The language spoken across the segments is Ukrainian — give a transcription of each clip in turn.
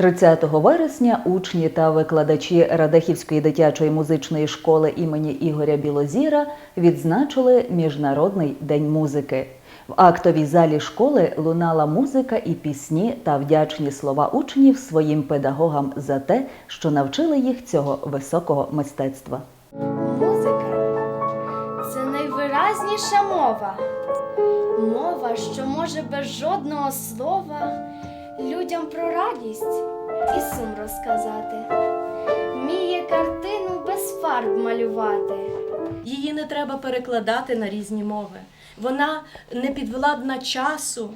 30 вересня учні та викладачі Радехівської дитячої музичної школи імені Ігоря Білозіра відзначили Міжнародний день музики. В актовій залі школи лунала музика і пісні та вдячні слова учнів своїм педагогам за те, що навчили їх цього високого мистецтва. Музика це найвиразніша мова. Мова, що може без жодного слова людям про радість і сум розказати. Вміє картину без фарб малювати. Її не треба перекладати на різні мови. Вона не підвладна часу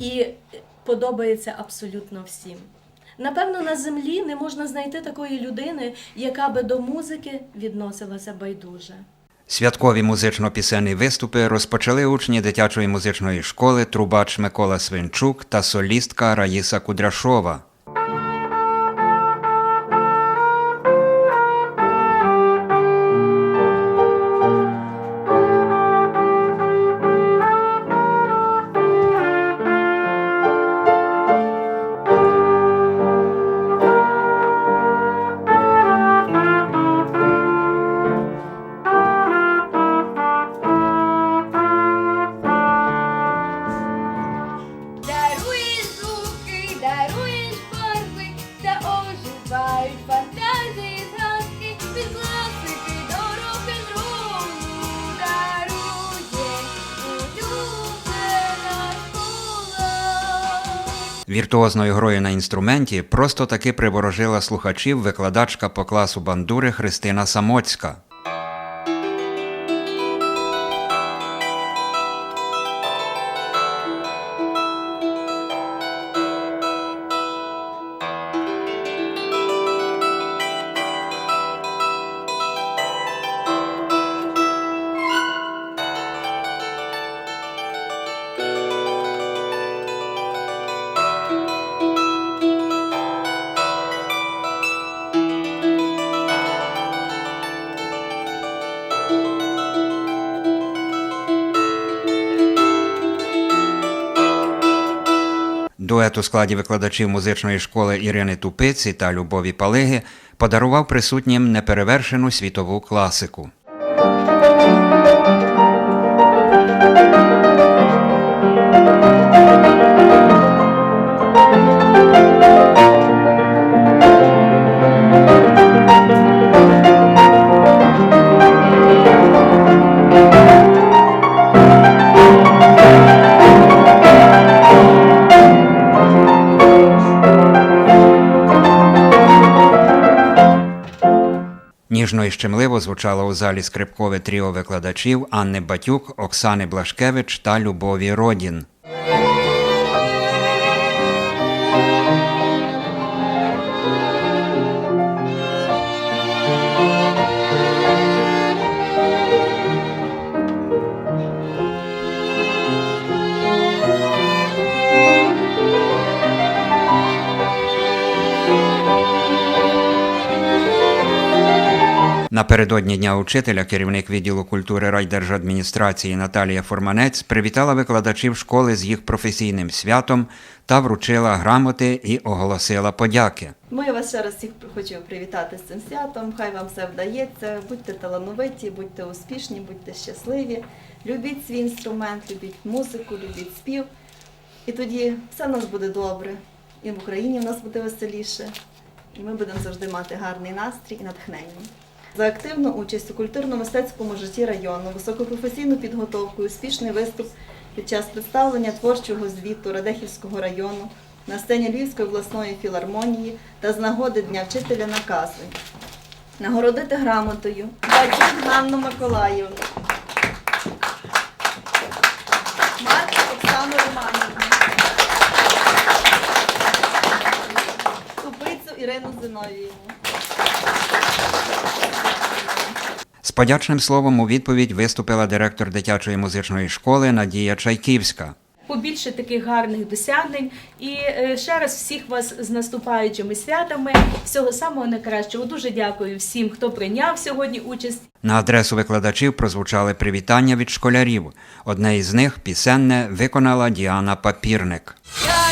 і подобається абсолютно всім. Напевно, на землі не можна знайти такої людини, яка би до музики відносилася байдуже. Святкові музично-пісенні виступи розпочали учні дитячої музичної школи трубач Микола Свинчук та солістка Раїса Кудряшова. Оживають фантазії згадки від класики. Віртуозною грою на інструменті просто таки приворожила слухачів викладачка по класу бандури Христина Самоцька. Дует у складі викладачів музичної школи Ірини Тупиці та Любові Палиги подарував присутнім неперевершену світову класику. Ніжно і щемливо звучало у залі скрипкове тріо викладачів Анни Батюк, Оксани Блашкевич та Любові Родін. Напередодні Дня учителя керівник відділу культури райдержадміністрації Наталія Форманець привітала викладачів школи з їх професійним святом та вручила грамоти і оголосила подяки. Ми вас ще раз всіх хочу привітати з цим святом. Хай вам все вдається. Будьте талановиті, будьте успішні, будьте щасливі. Любіть свій інструмент, любіть музику, любіть спів. І тоді все в нас буде добре. І в Україні в нас буде веселіше. І ми будемо завжди мати гарний настрій і натхнення. За активну участь у культурно-мистецькому житті району, високопрофесійну підготовку, і успішний виступ під час представлення творчого звіту Радехівського району на сцені Львівської обласної філармонії та з нагоди Дня вчителя наказує нагородити грамотою Бадюк Ганну Миколаївну, Марк Оксану Романівну, Тупицю Ірину Зиновіївну. З подячним словом у відповідь виступила директор дитячої музичної школи Надія Чайківська. побільше таких гарних досягнень. І е, ще раз всіх вас з наступаючими святами. Всього самого найкращого. Дуже дякую всім, хто прийняв сьогодні участь. На адресу викладачів прозвучали привітання від школярів. Одне із них пісенне виконала Діана Папірник. Я